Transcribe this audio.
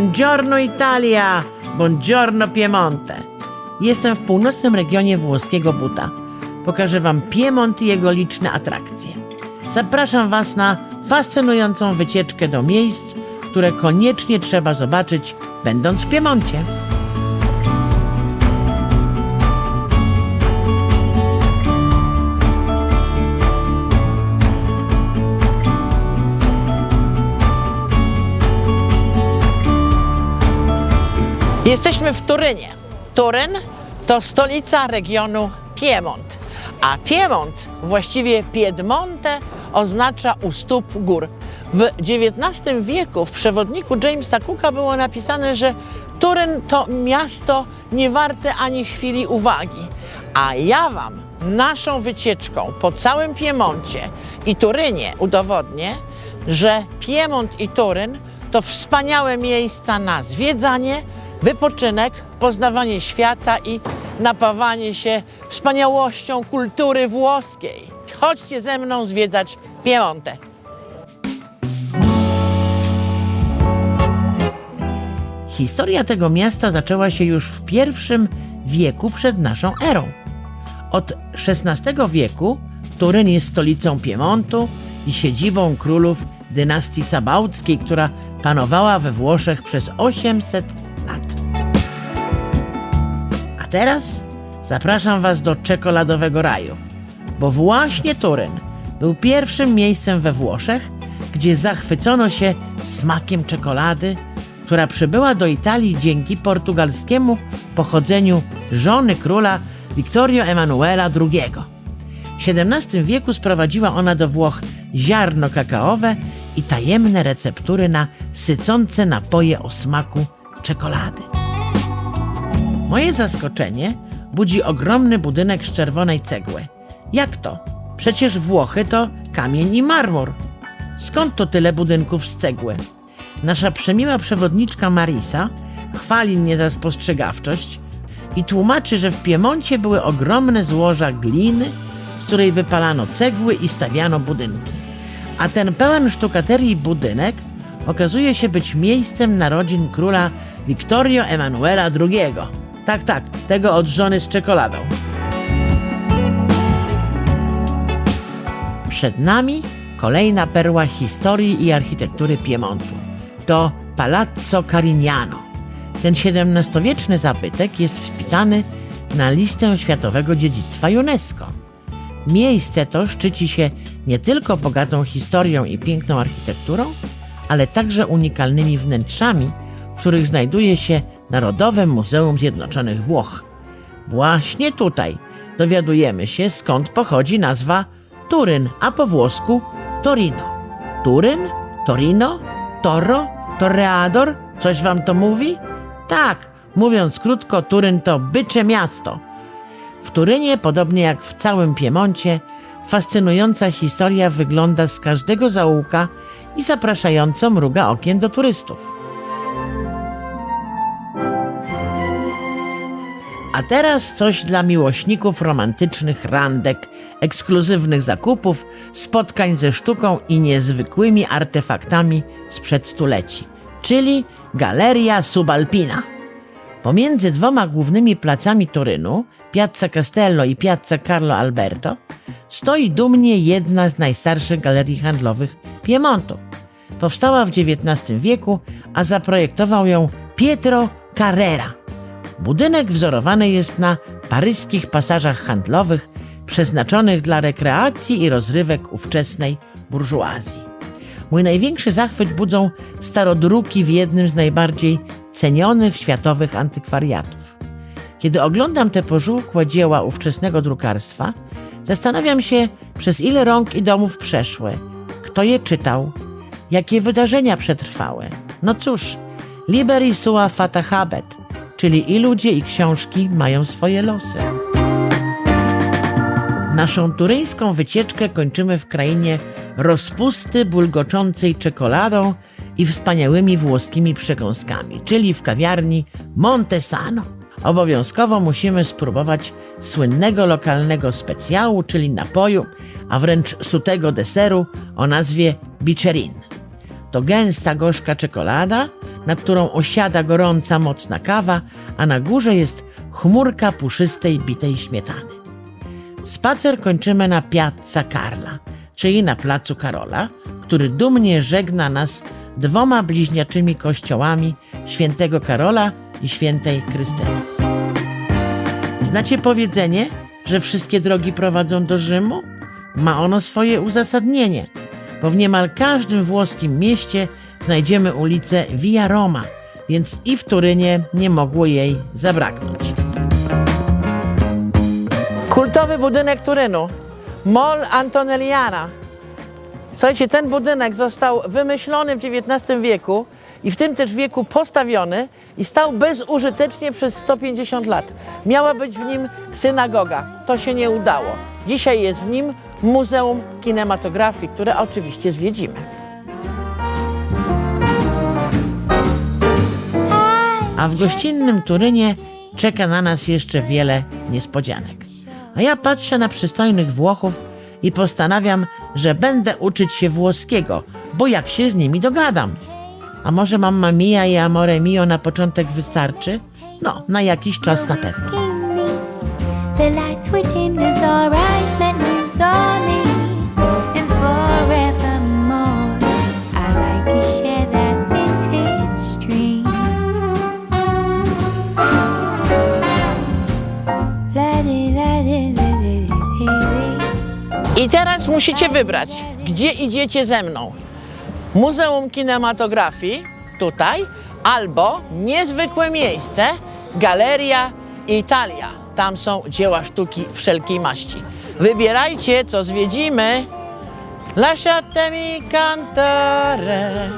Buongiorno Italia! Buongiorno Piemonte! Jestem w północnym regionie włoskiego Buta. Pokażę Wam Piemont i jego liczne atrakcje. Zapraszam Was na fascynującą wycieczkę do miejsc, które koniecznie trzeba zobaczyć, będąc w Piemoncie. Jesteśmy w Turynie. Turyn to stolica regionu Piemont, a Piemont, właściwie Piedmonte, oznacza u stóp gór. W XIX wieku w przewodniku Jamesa Cooka było napisane, że Turyn to miasto niewarte ani chwili uwagi. A ja Wam naszą wycieczką po całym Piemoncie i Turynie udowodnię, że Piemont i Turyn to wspaniałe miejsca na zwiedzanie, wypoczynek, poznawanie świata i napawanie się wspaniałością kultury włoskiej. Chodźcie ze mną zwiedzać Piemontę. Historia tego miasta zaczęła się już w pierwszym wieku przed naszą erą. Od XVI wieku Turyn jest stolicą Piemontu i siedzibą królów dynastii Sabałckiej, która panowała we Włoszech przez 800 lat. Teraz zapraszam Was do czekoladowego raju, bo właśnie Turyn był pierwszym miejscem we Włoszech, gdzie zachwycono się smakiem czekolady, która przybyła do Italii dzięki portugalskiemu pochodzeniu żony króla Vittorio Emanuela II. W XVII wieku sprowadziła ona do Włoch ziarno kakaowe i tajemne receptury na sycące napoje o smaku czekolady. Moje zaskoczenie budzi ogromny budynek z czerwonej cegły. Jak to? Przecież Włochy to kamień i marmur. Skąd to tyle budynków z cegły? Nasza przemiła przewodniczka Marisa chwali mnie za spostrzegawczość i tłumaczy, że w Piemoncie były ogromne złoża gliny, z której wypalano cegły i stawiano budynki. A ten pełen sztukaterii budynek okazuje się być miejscem narodzin króla Vittorio Emanuela II. Tak, tak, tego od żony z czekoladą. Przed nami kolejna perła historii i architektury Piemontu. To Palazzo Carignano. Ten XVII-wieczny zabytek jest wpisany na listę Światowego Dziedzictwa UNESCO. Miejsce to szczyci się nie tylko bogatą historią i piękną architekturą, ale także unikalnymi wnętrzami, w których znajduje się Narodowe Muzeum Zjednoczonych Włoch. Właśnie tutaj dowiadujemy się, skąd pochodzi nazwa Turyn, a po włosku Torino. Turyn? Torino? Torro? Torreador? Coś wam to mówi? Tak, mówiąc krótko, Turyn to bycze miasto. W Turynie, podobnie jak w całym Piemoncie, fascynująca historia wygląda z każdego zaułka i zapraszająco mruga okiem do turystów. A teraz coś dla miłośników romantycznych randek, ekskluzywnych zakupów, spotkań ze sztuką i niezwykłymi artefaktami sprzed stuleci, czyli Galeria Subalpina. Pomiędzy dwoma głównymi placami Torynu, Piazza Castello i Piazza Carlo Alberto, stoi dumnie jedna z najstarszych galerii handlowych Piemontu. Powstała w XIX wieku, a zaprojektował ją Pietro Carrera. Budynek wzorowany jest na paryskich pasażach handlowych przeznaczonych dla rekreacji i rozrywek ówczesnej burżuazji. Mój największy zachwyt budzą starodruki w jednym z najbardziej cenionych światowych antykwariatów. Kiedy oglądam te pożółkłe dzieła ówczesnego drukarstwa, zastanawiam się, przez ile rąk i domów przeszły, kto je czytał, jakie wydarzenia przetrwały. No cóż, liberi sua fata habet, czyli i ludzie, i książki mają swoje losy. Naszą turyńską wycieczkę kończymy w krainie rozpusty bulgoczącej czekoladą i wspaniałymi włoskimi przekąskami, czyli w kawiarni Montesano. Obowiązkowo musimy spróbować słynnego lokalnego specjału, czyli napoju, a wręcz sutego deseru o nazwie bicerin. To gęsta, gorzka czekolada, nad którą osiada gorąca, mocna kawa, a na górze jest chmurka puszystej, bitej śmietany. Spacer kończymy na Piazza Karla, czyli na placu Karola, który dumnie żegna nas dwoma bliźniaczymi kościołami świętego Karola i świętej Krystyny. Znacie powiedzenie, że wszystkie drogi prowadzą do Rzymu? Ma ono swoje uzasadnienie, bo w niemal każdym włoskim mieście znajdziemy ulicę Via Roma, więc i w Turynie nie mogło jej zabraknąć. Kultowy budynek Turynu, Mall Antonelliana. Słuchajcie, ten budynek został wymyślony w XIX wieku i w tym też wieku postawiony i stał bezużytecznie przez 150 lat. Miała być w nim synagoga. To się nie udało. Dzisiaj jest w nim Muzeum Kinematografii, które oczywiście zwiedzimy. A w gościnnym Turynie czeka na nas jeszcze wiele niespodzianek. A ja patrzę na przystojnych Włochów i postanawiam, że będę uczyć się włoskiego, bo jak się z nimi dogadam. A może Mamma Mia i Amore Mio na początek wystarczy? No, na jakiś czas na pewno. The lights were dimmed as our eyes met teraz musicie wybrać, gdzie idziecie ze mną. Muzeum Kinematografii, tutaj, albo niezwykłe miejsce, Galeria Italia. Tam są dzieła sztuki wszelkiej maści. Wybierajcie, co zwiedzimy. Lasciatemi cantare.